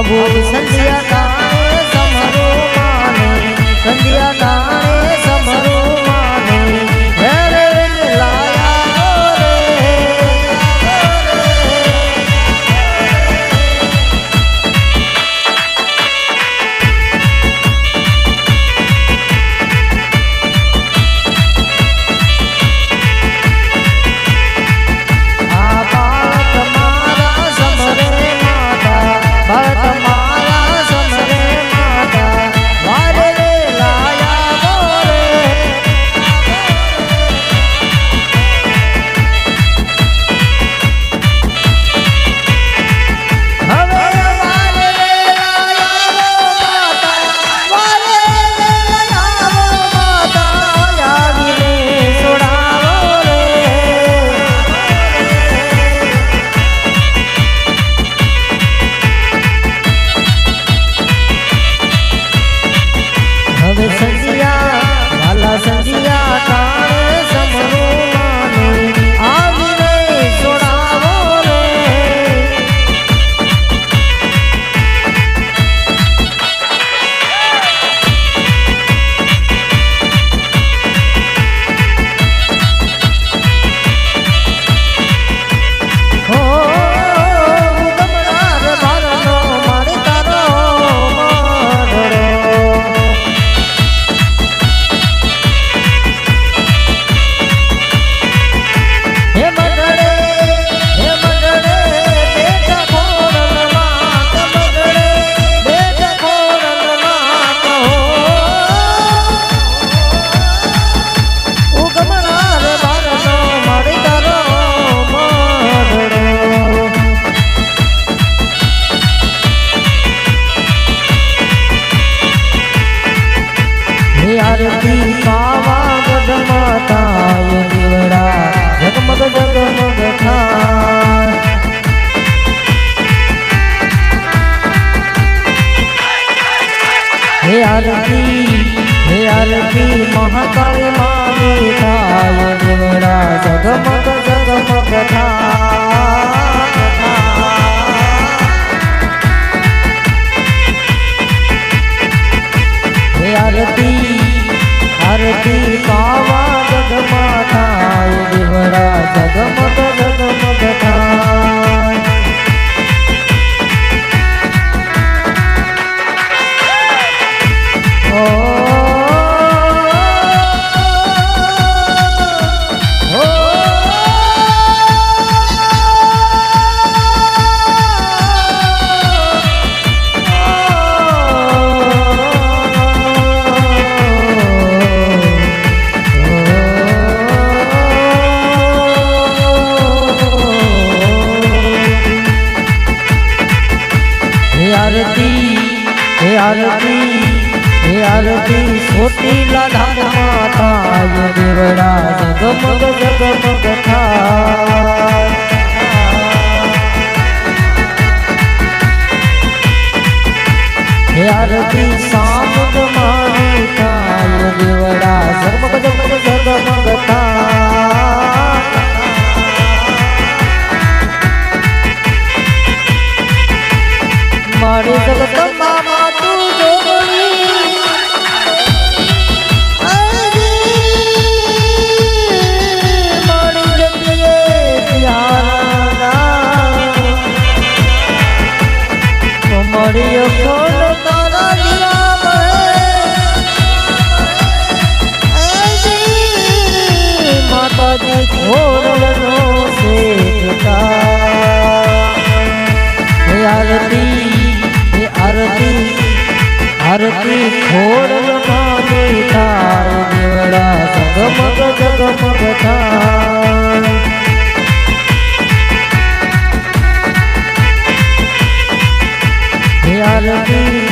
અભૂ સંધ્યા કાળે સમરો માને. સંધ્યા કાળે ત્યારથી મહાકાલ માની થાય જગમગ જગમગ થાય આરતી હે આરતી હે આરતી સોટી લાધા માતા દેવડા જગમગ જગમગ થાય. go go જગમગ જગમગ થાય આરતી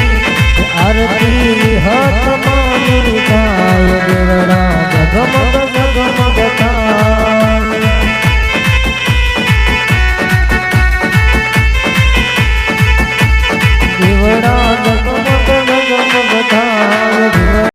આરતી હાથમાં જગમગ